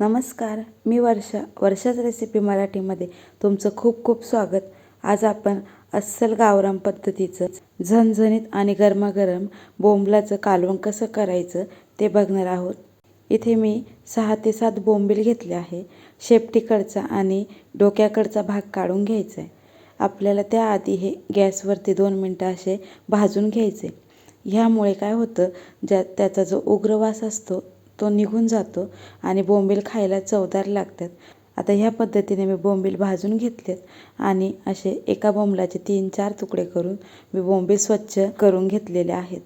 नमस्कार मी वर्षा वर्षाच रेसिपी मराठीमध्ये तुमचं खूप खूप स्वागत. आज आपण अस्सल गावराम पद्धतीचं झणझणीत आणि गरमागरम बोंबलाचं कालवण कसं करायचं ते बघणार आहोत. इथे मी सहा ते सात बोंबील घेतले आहे. शेपटीकडचा आणि डोक्याकडचा भाग काढून घ्यायचा आहे आपल्याला त्याआधी हे गॅसवरती दोन मिनटं असे भाजून घ्यायचे. ह्यामुळे काय होतं ज्या त्याचा जो उग्र वास असतो तो निघून जातो आणि बोंबील खायला चवदार लागतात. आता ह्या पद्धतीने मी बोंबील भाजून घेतलेत आणि असे एका बोंबलाचे तीन चार तुकडे करून मी बोंबील स्वच्छ करून घेतलेले आहेत.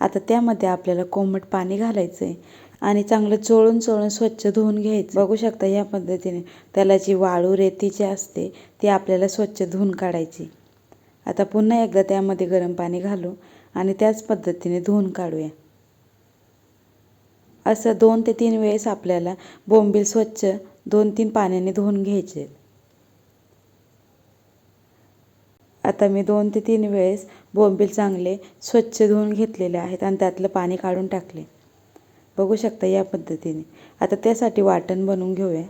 आता त्यामध्ये आपल्याला कोमट पाणी घालायचं आहे आणि चांगलं चोळून चोळून स्वच्छ धुवून घ्यायचं. बघू शकता ह्या पद्धतीने त्याला जी वाळू रेती जी असते ती आपल्याला स्वच्छ धुवून काढायची. आता पुन्हा एकदा त्यामध्ये गरम पाणी घालू आणि त्याच पद्धतीने धुवून काढूया. असं दोन ते तीन वेळेस आपल्याला बोंबील स्वच्छ दोन तीन पाण्याने धुवून घ्यायचे. आता मी दोन ते तीन वेळेस बोंबील चांगले स्वच्छ धुवून घेतलेले आहेत आणि त्यातलं पाणी काढून टाकले. बघू शकता या पद्धतीने. आता त्यासाठी वाटण बनवून घेऊया.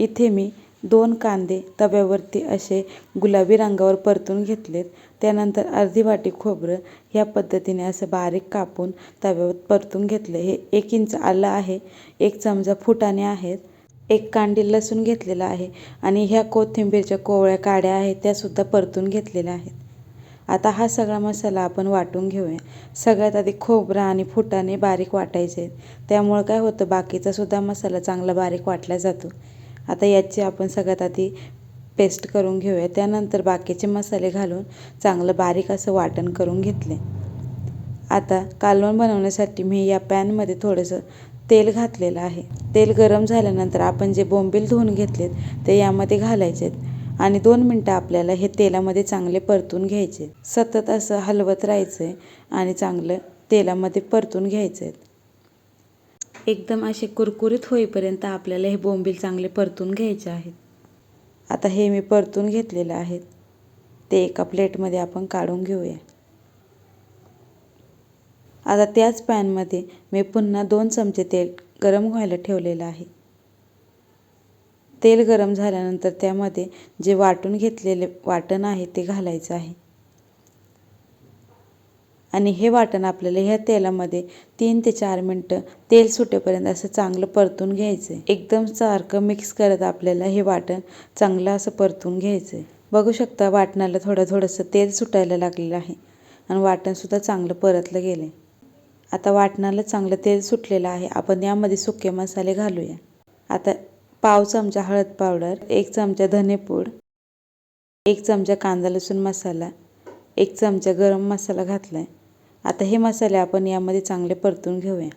इथे मी दोन कांदे तव्यावरती असे गुलाबी रंगावर परतून घेतलेत. त्यानंतर अर्धी वाटी खोबरं ह्या पद्धतीने असं बारीक कापून तव्यावर परतून घेतलं. हे एक इंच आलं आहे. एक चमचा फुटाणे आहेत. एक कांडी लसूण घेतलेला आहे आणि ह्या कोथिंबीरच्या कोवळ्या काड्या आहेत त्यासुद्धा परतून घेतलेल्या आहेत. आता हा सगळा मसाला आपण वाटून घेऊया. सगळ्यात आधी खोबरा आणि फुटाणे बारीक वाटायचे त्यामुळं काय होतं बाकीचासुद्धा मसाला चांगला बारीक वाटला जातो. आता याची आपण सगळ्यात आधी पेस्ट करून घेऊया. त्यानंतर बाकीचे मसाले घालून चांगलं बारीक असं वाटण करून घेतले. आता कालवण बनवण्यासाठी मी या पॅनमध्ये थोडंसं तेल घातलेलं आहे. तेल गरम झाल्यानंतर आपण जे बोंबील धुवून घेतलेत ते यामध्ये घालायचे आहेत आणि दोन मिनटं आपल्याला हे तेलामध्ये चांगले परतून घ्यायचे. सतत असं हलवत राहायचं आहे आणि चांगलं तेलामध्ये परतून घ्यायचे आहेत एकदम असे कुरकुरीत होईपर्यंत आपल्याला हे बोंबील चांगले परतून घ्यायचे आहेत. आता हे मी परतून घेतलेलं आहेत. ते एका प्लेटमध्ये आपण काढून घेऊया. आता त्याच पॅनमध्ये मी पुन्हा दोन चमचे तेल गरम व्हायला ठेवलेलं आहे. तेल गरम झाल्यानंतर त्यामध्ये जे वाटून घेतलेले वाटण आहे ते घालायचं आहे. आणि हे वाटण आपल्याला ह्या तेलामध्ये तीन ते चार मिनटं तेल सुटेपर्यंत असं चांगलं परतून घ्यायचं. आहे एकदम सारखं मिक्स करत आपल्याला हे वाटण चांगलं असं परतून घ्यायचं. आहे बघू शकता वाटणाला थोडं थोडंसं तेल सुटायला लागलेलं आहे आणि वाटणसुद्धा चांगलं परतलं गेलं आहे आता वाटणाला चांगलं तेल सुटलेलं आहे. आपण यामध्ये सुके मसाले घालूया. आता पाव चमचा हळद पावडर एक चमचा धनेपूड एक चमचा कांदा लसूण मसाला एक चमचा गरम मसाला घातला आहे आता हे मसाले आपण यामध्ये चांगले परतून घेऊया.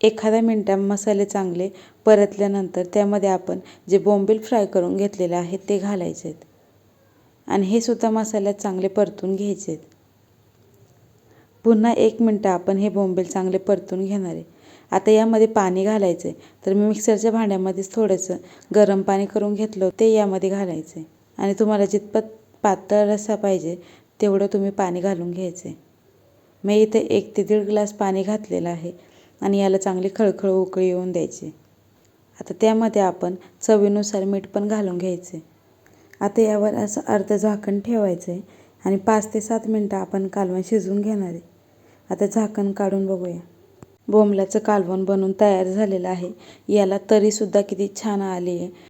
एखाद्या मिनटा मसाले चांगले परतल्यानंतर त्यामध्ये आपण जे बोंबील फ्राय करून घेतलेले आहेत ते घालायचे आहेत आणि हे सुद्धा मसाल्यात चांगले परतून घ्यायचे आहेत पुन्हा एक मिनटं आपण हे बोंबील चांगले परतून घेणार आहे. आता यामध्ये पाणी घालायचं आहे तर मी मिक्सरच्या भांड्यामध्येच थोडंसं गरम पाणी करून घेतलं ते यामध्ये घालायचं आहे आणि तुम्हाला जितपत पातळ रस्सा पाहिजे तेवढं तुम्ही पाणी घालून घ्यायचं. आहे मी इथे एक ते दीड ग्लास पाणी घातलेलं आहे आणि याला चांगली खळखळ उकळी येऊन द्यायची. आता त्यामध्ये आपण चवीनुसार मीठ पण घालून घ्यायचे. आता यावर असं अर्ध झाकण ठेवायचं आहे आणि पाच ते सात मिनटं आपण कालवण शिजवून घेणार आहे. आता झाकण काढून बघूया. बोंबल्याचं कालवण बनवून तयार झालेलं आहे. याला तरीसुद्धा किती छान आली आहे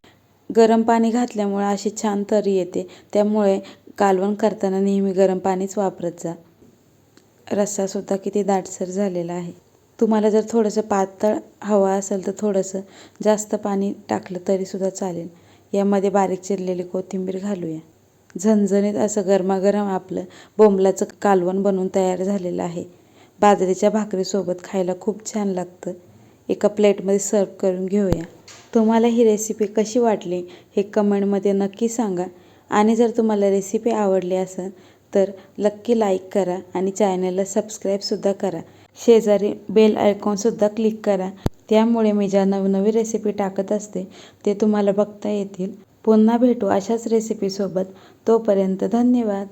गरम पाणी घातल्यामुळे अशी छान तरी येते. त्यामुळे कालवण करताना नेहमी गरम पाणीच वापरत जा. रस्सासुद्धा किती दाटसर झालेला आहे. तुम्हाला जर थोडंसं पातळ हवं असेल तर थोडंसं जास्त पाणी टाकलं तरीसुद्धा चालेल. यामध्ये बारीक चिरलेली कोथिंबीर घालूया. झणझणीत असं गरमागरम आपलं बोंबलाचं कालवण बनवून तयार झालेलं आहे. बाजरीच्या भाकरीसोबत खायला खूप छान लागतं. एका प्लेटमध्ये सर्व करून घेऊया. तुम्हाला ही रेसिपी कशी वाटली हे कमेंटमध्ये नक्की सांगा. आणि जर तुम्हाला रेसिपी आवडली असेल तर नक्की लाईक करा आणि चॅनलला सबस्क्राईबसुद्धा करा. शेजारी बेल आयकॉनसुद्धा क्लिक करा. त्यामुळे मी ज्या नवनवी रेसिपी टाकत असते ते तुम्हाला बघता येतील. पुन्हा भेटू अशाच रेसिपीसोबत तोपर्यंत धन्यवाद.